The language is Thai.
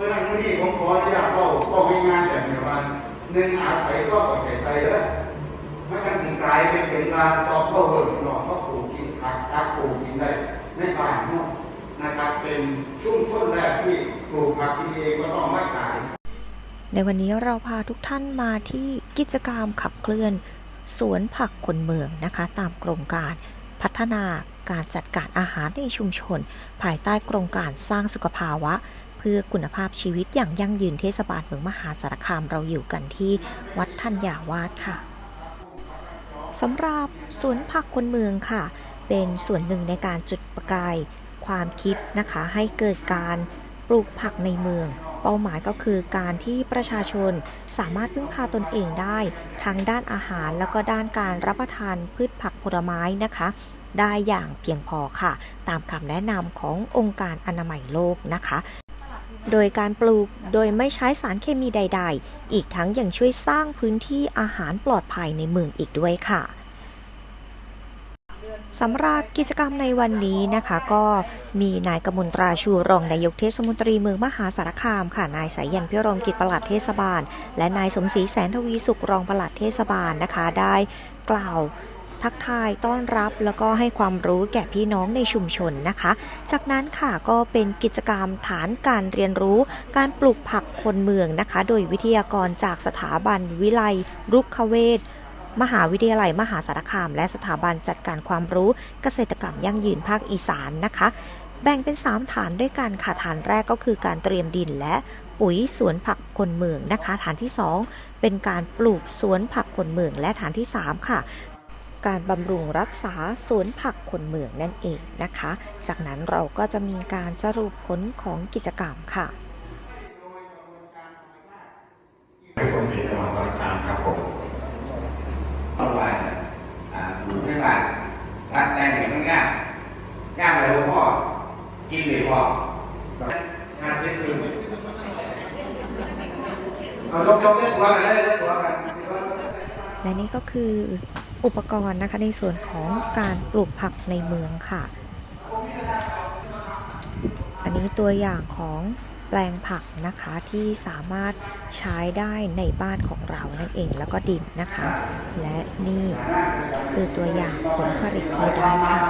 ราะฉะนั้นวันนี้ผมขออนุญาตเล่าเล่าง่ายๆแบบนี้ว่าหนึ่งอาศัยก็ปล่อยใจใส่เด้อไม่กันสิ่งกลายเป็นเป็นมาซอฟต์เวิร์กหนอกก็ปลูกกินผักตักปลูกกินได้ในบ้านเนาะนะครับเป็นชุ่มชนแรกที่ปลูกผักกินเองก็ต้องมาขาย ในวันนี้เราพาทุกท่านมาที่กิจกรรมขับเคลื่อน สวนผักคนเมืองนะคะ ตามโครงการพัฒนา การจัดการอาหารในชุมชน ภายใต้โครงการสร้างสุขภาวะ เพื่อคุณภาพชีวิตอย่างยั่งยืนเทศบาลเมืองมหาสารคามเราอยู่กันที่วัดธัญญาวาสค่ะสำหรับสวนผักคนเมืองค่ะ เป็นส่วนหนึ่งในการจุดประกายความคิดนะคะให้เกิดการปลูกผักในเมือง เป้าหมายก็คือการที่ประชาชนสามารถพึ่งพาตนเองได้ ทั้งด้านอาหารแล้วก็ด้านการรับประทานพืชผักผลไม้นะคะ ได้อย่างเพียงพอค่ะ ตามคำแนะนำขององค์การอนามัยโลกนะคะ โดยการปลูกโดยไม่ใช้สารเคมีใด ๆ อีกทั้งยังช่วยสร้างพื้นที่อาหารปลอดภัยในเมืองอีกด้วยค่ะสำหรับกิจกรรมในวันนี้นะคะก็มีนายกมลตราชูรองนายกเทศมนตรีเมืองมหาสารคามค่ะนายสายยันพิรมกิจประหลัดเทศบาล และนายสมศรีแสนทวีสุขรองประหลัดเทศบาลนะคะ ได้กล่าว ทักทายต้อนรับแล้วก็ให้ความรู้แก่พี่น้องในชุมชนนะคะ จากนั้นค่ะก็เป็นกิจกรรมฐานการเรียนรู้ การปลูกผักคนเมืองนะคะ โดยวิทยากรจากสถาบันวิไลรุกขเวทมหาวิทยาลัยมหาสารคาม และสถาบันจัดการความรู้เกษตรกรรมยั่งยืนภาคอีสานนะคะ แบ่งเป็น 3 ฐานด้วยกันค่ะฐานแรกก็คือการเตรียมดินและปุ๋ยสวนผักคนเมืองนะคะ ฐานที่ 2 เป็นการปลูกสวนผักคนเมืองและฐานที่ 3 ค่ะ การบำรุงรักษาสวนผักคนเมืองนั่นเองนะคะ จากนั้นเราก็จะมีการสรุปผลของกิจกรรมค่ะในส่วนที่จังหวัดสารคามครับผมเอาไว้อ่าอยู่ที่บ้านตัดแต่งเห็นมันง่ายง่ายเลยพ่อ กินเลยพ่องานเสร็จคือเอายกยกเล่นตัวกันได้เล่นตัวกันและนี่ก็คือ อุปกรณ์นะคะในส่วนของการปลูกผักในเมืองค่ะ อันนี้ตัวอย่างของแปลงผักนะคะที่สามารถใช้ได้ในบ้านของเรานั่นเองแล้วก็ดินนะคะ และนี่คือตัวอย่างผลผลิตที่ได้ค่ะ